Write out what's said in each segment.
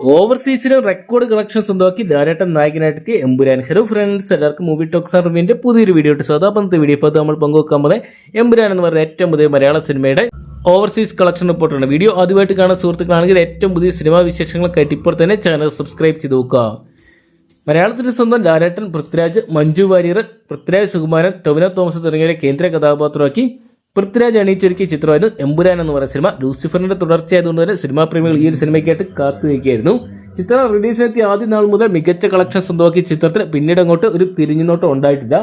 ഓവർസീസിലും record collections ഉണ്ടാക്കി ധാരാട്ടൻ നായകനായിട്ടെത്തിയ എമ്പുരാൻ. ഹലോ ഫ്രണ്ട്സ് എല്ലാവർക്കും മൂവി ടോക്സ് അറിവിന്റെ പുതിയൊരു വീഡിയോ ഇട്ട് സ്വതാ പന്നത്തെ വീഡിയോ ഇപ്പോൾ നമ്മൾ പങ്കുവെക്കാൻ പോകുന്നത് എമ്പുരാൻ എന്ന് പറയുന്ന ഏറ്റവും പുതിയ മലയാള സിനിമയുടെ ഓവർസീസ് കളക്ഷൻ റിപ്പോർട്ടാണ് വീഡിയോ ആദ്യമായിട്ട് കാണുന്ന സുഹൃത്തുക്കളാണെങ്കിൽ ഏറ്റവും പുതിയ സിനിമാ വിശേഷങ്ങളൊക്കെ ഇപ്പോൾ തന്നെ ചാനൽ സബ്സ്ക്രൈബ് ചെയ്ത് നോക്കുക. മലയാളത്തിന്റെ സ്വന്തം ലാലേട്ടൻ പൃഥ്വിരാജ് മഞ്ജു വാര്യർ പൃഥ്വിരാജ് സുകുമാരൻ ടൊവിനോ തോമസ് തുടങ്ങിയവരെ കേന്ദ്ര കഥാപാത്രമാക്കി പൃഥ്വിരാജ് അണിയിച്ചൊരുക്കിയ ചിത്രമായിരുന്നു എമ്പുരാൻ എന്ന് പറയുന്ന സിനിമ. ലൂസിഫറിന്റെ തുടർച്ചയായതുകൊണ്ട് തന്നെ സിനിമാ പ്രേമികൾ ഈ ഒരു സിനിമയ്ക്കായിട്ട് കാത്തു നിൽക്കുകയായിരുന്നു. ചിത്രം റിലീസിനെത്തിയ ആദ്യ നാൾ മുതൽ മികച്ച കളക്ഷൻ സ്വന്തമാക്കിയ ചിത്രത്തിന് പിന്നീട് അങ്ങോട്ട് ഒരു തിരിഞ്ഞുനോട്ടം ഉണ്ടായിട്ടില്ല.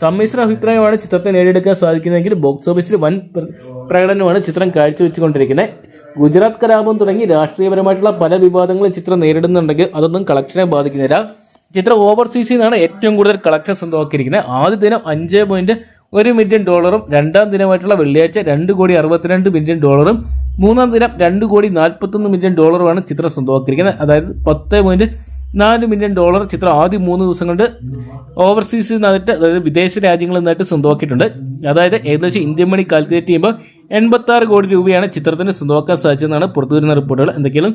സമ്മിശ്ര അഭിപ്രായമാണ് ചിത്രത്തെ നേടിയെടുക്കാൻ സാധിക്കുന്നതെങ്കിൽ ബോക്സ് ഓഫീസിൽ വൻ പ്രകടനമാണ് ചിത്രം കാഴ്ചവെച്ചുകൊണ്ടിരിക്കുന്നത്. ഗുജറാത്ത് കലാപം തുടങ്ങി രാഷ്ട്രീയപരമായിട്ടുള്ള പല വിവാദങ്ങളും ചിത്രം നേരിടുന്നുണ്ടെങ്കിൽ അതൊന്നും കളക്ഷനെ ബാധിക്കുന്നില്ല. ചിത്രം ഓവർസീസിൽ നിന്നാണ് ഏറ്റവും കൂടുതൽ കളക്ഷൻ സ്വന്തമാക്കിയിരിക്കുന്നത്. ആദ്യ ദിനം അഞ്ച് പോയിന്റ് ഒരു മില്യൺ ഡോളറും രണ്ടാം ദിനമായിട്ടുള്ള വെള്ളിയാഴ്ച രണ്ട് കോടി അറുപത്തിരണ്ട് മില്യൺ ഡോളറും മൂന്നാം ദിനം രണ്ട് കോടി നാൽപ്പത്തൊന്ന് മില്യൺ ഡോളറുമാണ് ചിത്രം സ്വന്തമാക്കിയിരിക്കുന്നത്. അതായത് പത്ത് പോയിന്റ് നാല് മില്യൺ ഡോളർ ചിത്രം ആദ്യ മൂന്ന് ദിവസം കൊണ്ട് ഓവർസീസിൽ നിന്നായിട്ട് അതായത് വിദേശ രാജ്യങ്ങളിൽ നിന്നായിട്ട് സ്വന്തമാക്കിയിട്ടുണ്ട്. അതായത് ഏകദേശം ഇന്ത്യൻ മണി കാൽക്കുലേറ്റ് ചെയ്യുമ്പോൾ എൺപത്തി ആറ് കോടി രൂപയാണ് ചിത്രത്തിന് സ്വന്തമാക്കാൻ സാധിച്ചതെന്നാണ് പുറത്തു വരുന്ന റിപ്പോർട്ടുകൾ. എന്തൊക്കെയാണ്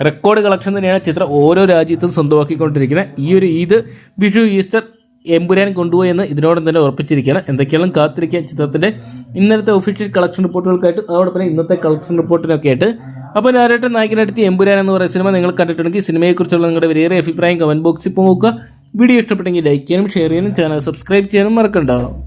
റെക്കോർഡ് കളക്ഷൻ തന്നെയാണ് ചിത്രം ഓരോ രാജ്യത്തും സ്വന്തമാക്കിക്കൊണ്ടിരിക്കുന്നത്. ഈ ഒരു ഈദ് വിഷു ഈസ്റ്റർ എമ്പുരാൻ കൊണ്ടുപോയി എന്ന് ഇതിനോടൊപ്പം തന്നെ ഉറപ്പിച്ചിരിക്കുകയാണ്. എന്തൊക്കെയാണ് കാത്തിരിക്കുക ചിത്രത്തിന്റെ ഇന്നലത്തെ ഒഫീഷ്യൽ കളക്ഷൻ റിപ്പോർട്ടുകൾക്കായിട്ട് അതോടൊപ്പം ഇന്നത്തെ കളക്ഷൻ റിപ്പോർട്ടിനൊക്കെ ആയിട്ട്. അപ്പോൾ ഞാനായിട്ട് നായകനായിട്ട് എമ്പുരാൻ എന്ന് പറയുന്ന സിനിമ നിങ്ങൾ കണ്ടിട്ടുണ്ടെങ്കിൽ സിനിമയെക്കുറിച്ചുള്ള നിങ്ങളുടെ വലിയ അഭിപ്രായം കമന്റ് ബോക്സിൽ പോകുക വീഡിയോ ഇഷ്ടപ്പെട്ടെങ്കിൽ ലൈക്ക് ചെയ്യാനും ഷെയർ ചെയ്യാനും ചാനൽ സബ്സ്ക്രൈബ് ചെയ്യാനും മറക്കണ്ടാവും